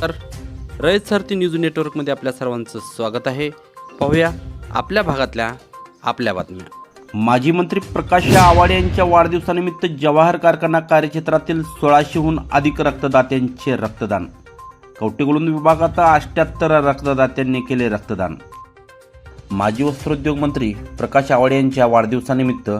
तर रयत सारथी न्यूज नेटवर्कमध्ये आपल्या सर्वांचं स्वागत आहे. पाहूया आपल्या भागातल्या आपल्या बातम्या. माजी मंत्री प्रकाश आवाडे यांच्या वाढदिवसानिमित्त जवाहर कारखाना कार्यक्षेत्रातील सोळाशेहून अधिक रक्तदात्यांचे रक्तदान. कवटेगुलून विभागात अष्ट्याहत्तर रक्तदात्यांनी केले रक्तदान. माजी वस्त्रोद्योग मंत्री प्रकाश आवाडे यांच्या वाढदिवसानिमित्त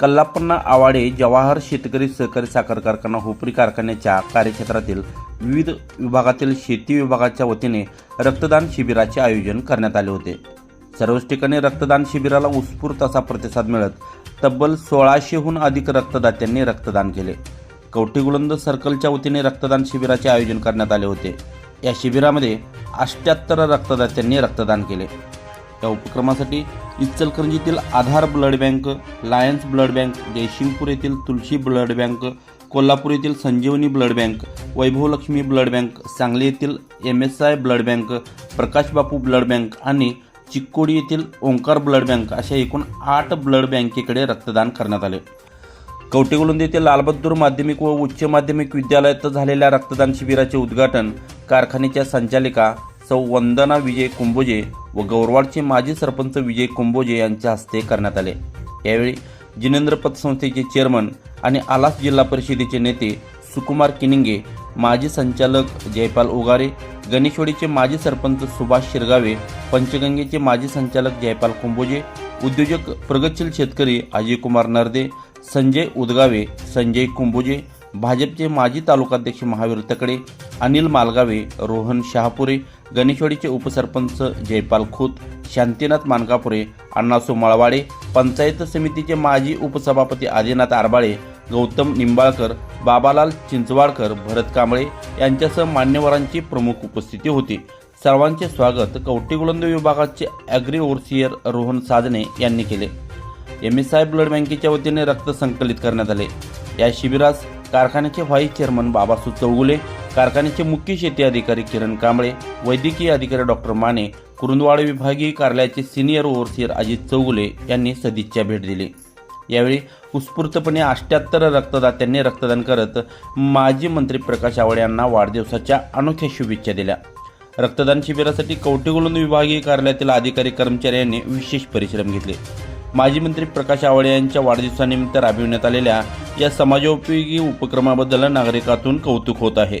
कल्लापन्ना आवाडे जवाहर शेतकरी सहकारी साखर कारखाना होपरी कारखान्याच्या कार्यक्षेत्रातील विविध विभागातील शेती विभागाच्या वतीने रक्तदान शिबिराचे आयोजन करण्यात आले होते. सर्वच ठिकाणी रक्तदान शिबिराला उत्स्फूर्त असा प्रतिसाद मिळत तब्बल सोळाशेहून अधिक रक्तदात्यांनी रक्तदान केले. कवठीगुलंद सर्कलच्या वतीने रक्तदान शिबिराचे आयोजन करण्यात आले होते. या शिबिरामध्ये अष्ट्याहत्तर रक्तदात्यांनी रक्तदान केले. या उपक्रमासाठी इचलकरंजीतील Aadhar blood bank lions blood bank Jaysingpur येथील तुलसी ब्लड बँक कोल्हापूर येथील Sanjeevani blood bank Vaibhavlakshmi blood bank Sangli येथील M S I blood bank Prakash Bapu blood bank आणि चिक्कोडी येथील ओंकार ब्लड बँक अशा एकूण आठ ब्लड बँकेकडे रक्तदान करण्यात आले. कवटेगुलुंद येथील लालबहादूर माध्यमिक व उच्च माध्यमिक विद्यालयात झालेल्या रक्तदान शिबिराचे उद्घाटन कारखान्याच्या संचालिका सौ वंदना विजय कुंभोजे व गौरवाडचे माजी सरपंच विजय कुंभोजे यांच्या हस्ते करण्यात आले. यावेळी जिनेंद्र पतसंस्थेचे चेअरमन आणि आलास जिल्हा परिषदेचे नेते सुकुमार किनिंगे माजी संचालक जयपाल उगारे गणेशवाडीचे माजी सरपंच सुभाष शिरगावे पंचगंगेचे माजी संचालक जयपाल कुंभोजे उद्योजक प्रगतशील शेतकरी अजयकुमार नरदे संजय उदगावे संजय कुंभोजे भाजपचे माजी तालुकाध्यक्ष महावीर तकडे अनिल मालगावे रोहन शहापुरे गणेशवाडीचे उपसरपंच जयपाल खोत शांतीनाथ मानकापुरे अण्णासो मळवाडे पंचायत समितीचे माजी उपसभापती आदिनाथ आरबाळे गौतम निंबाळकर बाबालाल चिंचवाडकर भरत कांबळे यांच्यासह मान्यवरांची प्रमुख उपस्थिती होती. सर्वांचे स्वागत कवटेगुलंद विभागाचे ॲग्री ओव्हरसियर रोहन साधने यांनी केले. एम एस आय ब्लड बँकेच्या वतीने रक्त संकलित करण्यात आले. या शिबिरास कारखान्याचे व्हाईस चेअरमन बाबासू चौगुले कारखान्याचे मुख्य शेती अधिकारी किरण कांबळे वैद्यकीय अधिकारी डॉक्टर माने कुरुंदवाड विभागीय कार्यालयाचे सिनियर ओव्हरसियर अजित चौगुले यांनी सदिच्छा भेट दिली. यावेळी उत्स्फूर्तपणे अष्ट्याहत्तर रक्तदात्यांनी रक्तदान करत माजी मंत्री प्रकाश आवडे यांना वाढदिवसाच्या अनोख्या शुभेच्छा दिल्या. रक्तदान शिबिरासाठी कवटेगुलंद विभागीय कार्यालयातील अधिकारी कर्मचारी यांनी विशेष परिश्रम घेतले. माजी मंत्री प्रकाश आवडे यांच्या वाढदिवसानिमित्त राबविण्यात आलेल्या या समाजोपयोगी उपक्रमाबद्दल नागरिकातून कौतुक होत आहे.